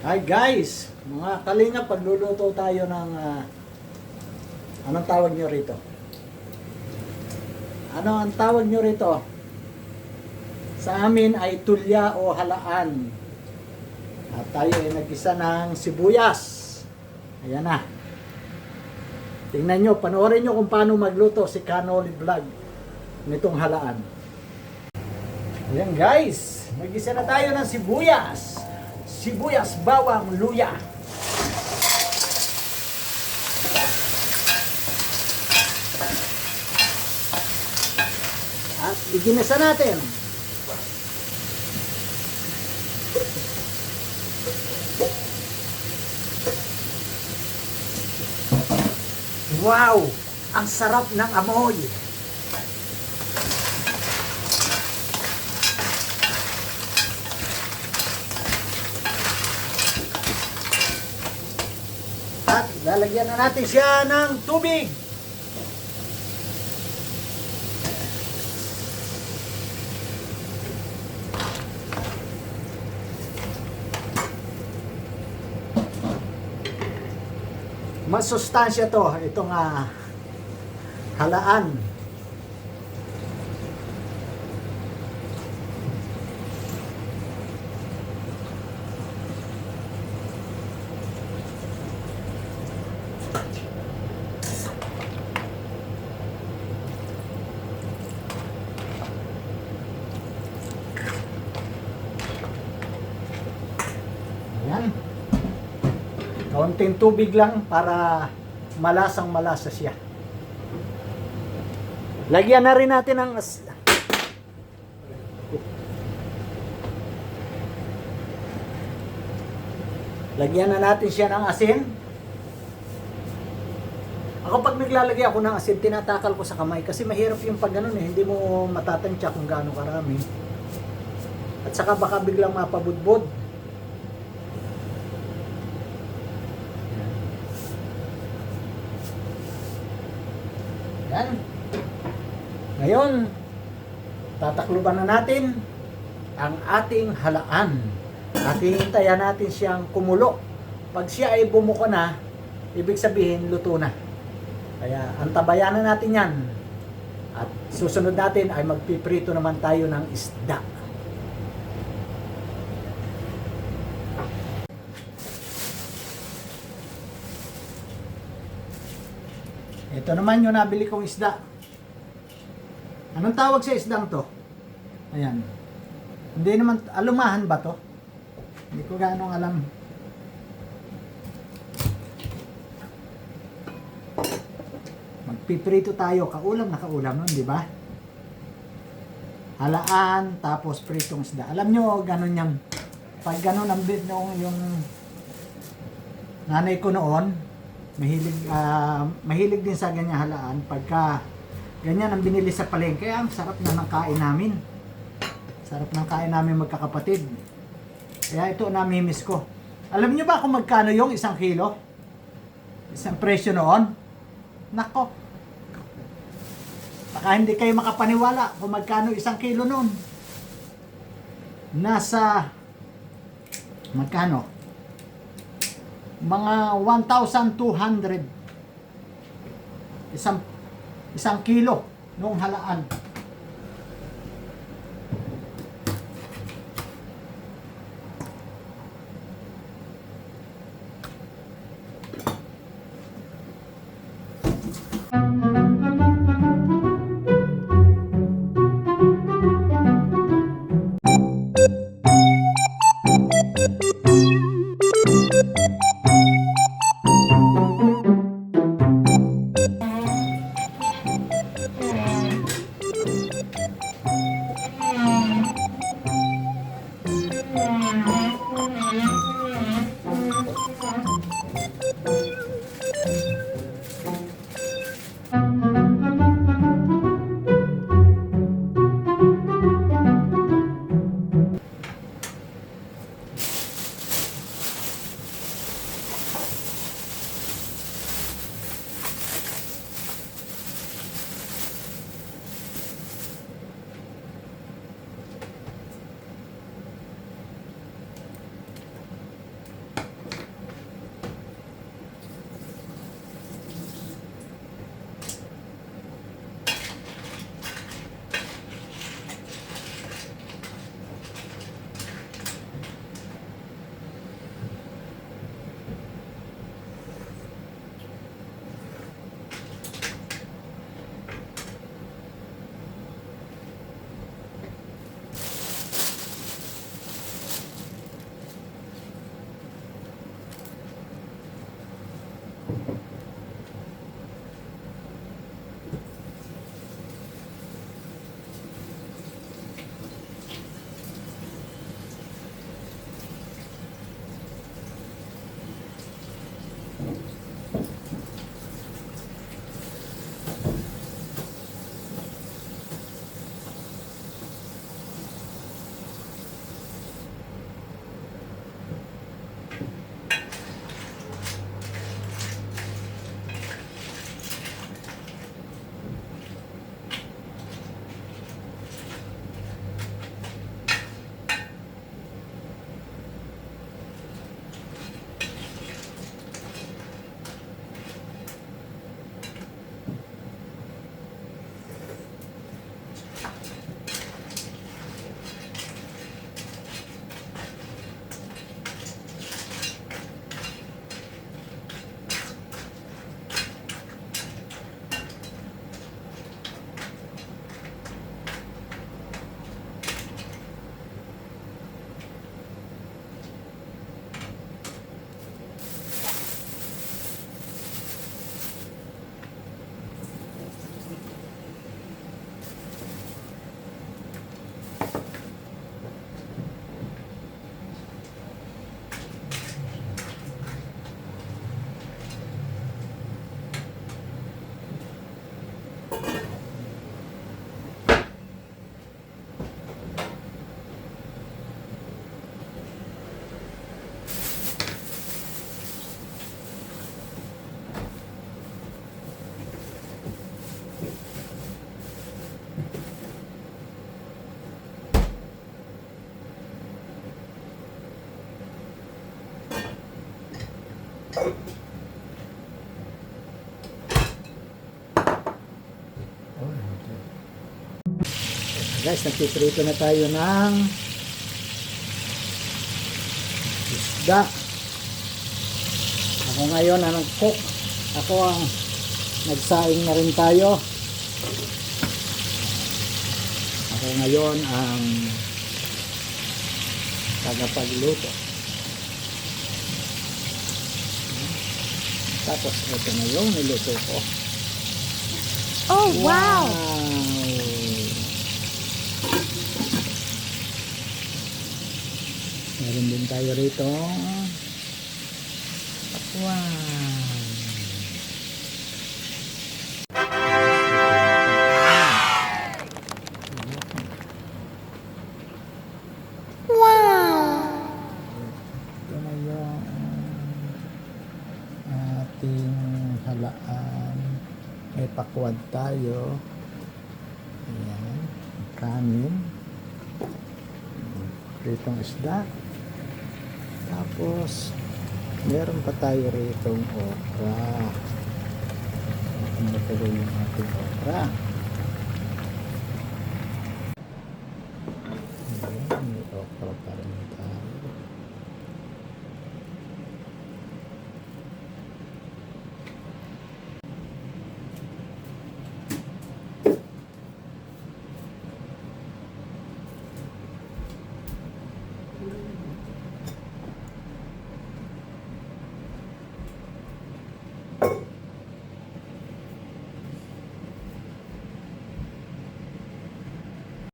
Hi guys, mga kalinga, pagluluto tayo ng ah, anong tawag nyo rito? Ano ang tawag nyo rito? Sa amin ay tulya o halaan. At tayo ay nagisa ng sibuyas. Ayan na. Tingnan nyo, panoorin nyo kung paano magluto si Canoli Vlog nitong halaan. Ayan guys, magisa na tayo ng sibuyas. Sibuyas, bawang, luya. At iginasa natin. Wow! Ang sarap ng amoy! At lalagyan na natin siya ng tubig. Masustansya to, itong ah, halaan. Ayan. Kaunting tubig lang para malasang malasa siya. Lagyan na rin natin ng Lagyan na natin siya ng asin. Ako pag naglalagay ako ng asin, tinatakal ko sa kamay kasi mahirap yung pag ganun eh, hindi mo matatansya kung gaano karami. At saka baka biglang mapabudbod. Yan. Ngayon, tatakluban na natin ang ating halaan. At hihintayan natin siyang kumulo. Pag siya ay bumuko na, ibig sabihin luto na. Kaya antabayan na natin yan. At susunod natin ay magpiprito naman tayo ng isda. Ito naman yung nabili kong isda. Anong tawag sa isdang to? Ayan. Hindi naman, alumahan ba to? Hindi ko gaano alam. Magpiprito tayo, kaulam na kaulam nun, di ba? Halaan, tapos pritong isda. Alam nyo, ganun yung, pag ganun ang bit noong yung nanay ko noon, mahilig ah, mahilig din sa ganyan halaan pagka ganyan ang binili sa palengke. Ang sarap na ng kain namin. Sarap ng kain namin magkakapatid. Kaya ito namimiss ko. Alam niyo ba kung magkano yung isang kilo? Isang presyo noon? Nako. Baka hindi kayo makapaniwala kung magkano isang kilo noon. Nasa magkano mga 1,200 isang isang kilo nung halaan. Guys, nagtitrito na tayo ng isda. Ako ngayon ang cook. Ako ang nagsaing na rin tayo. Ako ngayon ang tagapagluto. Tapos ito na yung niluto ko. Oh, wow! Meron din tayo rito. Wow! Halaan. May pakwad tayo. Ayan. Kanin. Pritong isda. Tapos, meron pa tayo rito okra. Ano tuloy yung ating okra.